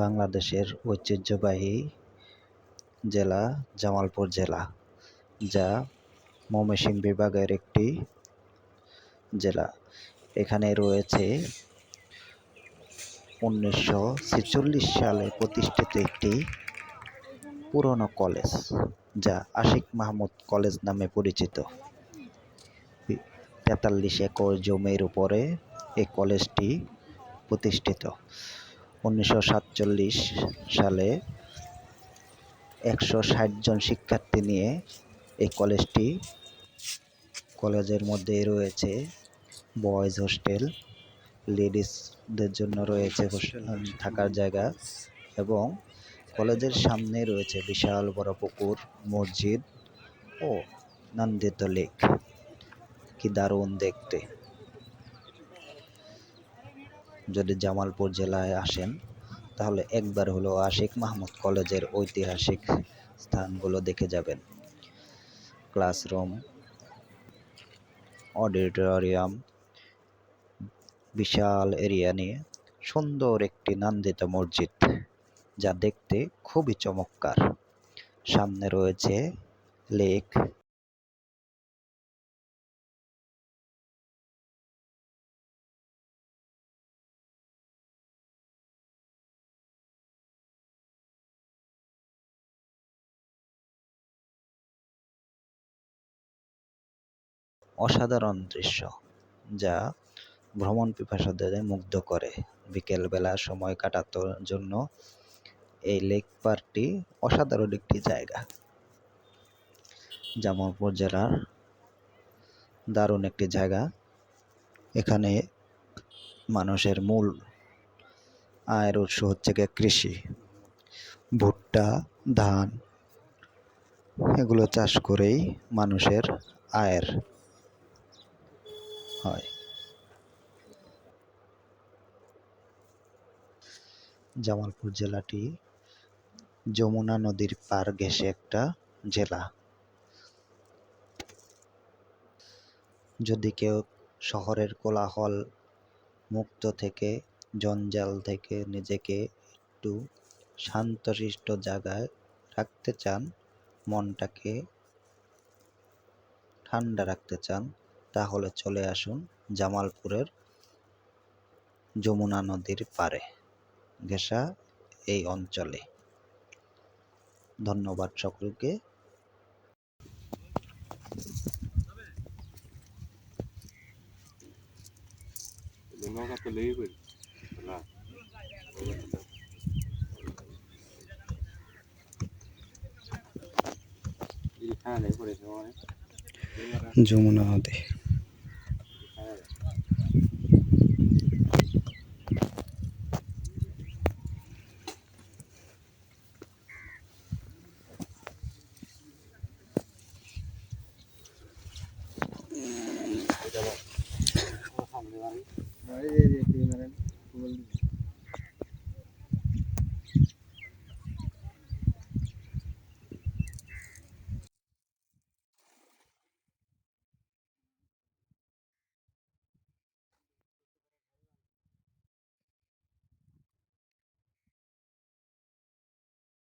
বাংলাদেশের ঐতিহ্যবাহী জেলা জামালপুর জেলা, যা ময়মনসিংহ বিভাগের একটি জেলা। এখানে রয়েছে উনিশশো ছেচল্লিশ সালে প্রতিষ্ঠিত একটি পুরনো কলেজ, যা আশিক মাহমুদ কলেজ নামে পরিচিত। তেতাল্লিশ একর জমির উপরে এই কলেজটি প্রতিষ্ঠিত। উনিশশো সাতচল্লিশ সালে একশো ষাট জন শিক্ষার্থী নিয়ে এই কলেজটি কলেজের মধ্যে রয়েছে। বয়েজ হোস্টেল, লেডিসদের জন্য রয়েছে হোস্টেল, থাকার জায়গা এবং কলেজের সামনে রয়েছে বিশাল বড় পুকুর, মসজিদ ও নন্দিত লেক। কি দারুণ দেখতে। যদি জামালপুর জেলায় আসেন, তাহলে একবার হলো আশিক মাহমুদ কলেজের ঐতিহাসিক স্থানগুলো দেখে যাবেন। ক্লাসরুম, অডিটোরিয়াম, বিশাল এরিয়া নিয়ে সুন্দর একটি নন্দিত মসজিদ, যা দেখতে খুবই চমৎকার। সামনে রয়েছে লেক। অসাধারণ দৃশ্য যা ভ্রমণ পিপাসাদের মুগ্ধ করে। বিকেলবেলা সময় কাটানোর জন্য এই লেক পার্কটি অসাধারণ একটি জায়গা। জামালপুর জেলার দারুণ একটি জায়গা। এখানে মানুষের মূল আয়ের উৎস হচ্ছে গিয়ে কৃষি। ভুট্টা, ধান, এগুলো চাষ করেই মানুষের আয়ের হয়। জামালপুর জেলাটি যমুনা নদীর পার ঘেঁষে একটা জেলা। যদি কেউ শহরের কোলাহল মুক্ত থেকে, জঞ্জাল থেকে নিজেকে একটু শান্তশিষ্ট জায়গায় রাখতে চান, মনটাকে ঠান্ডা রাখতে চান তাহলে চলে আসুন জামালপুরের যমুনা নদীর পারে ঘেঁষা এই অঞ্চলে। ধন্যবাদ সকলকে। মানে যমুনা নদী। Gayet ehliyetli.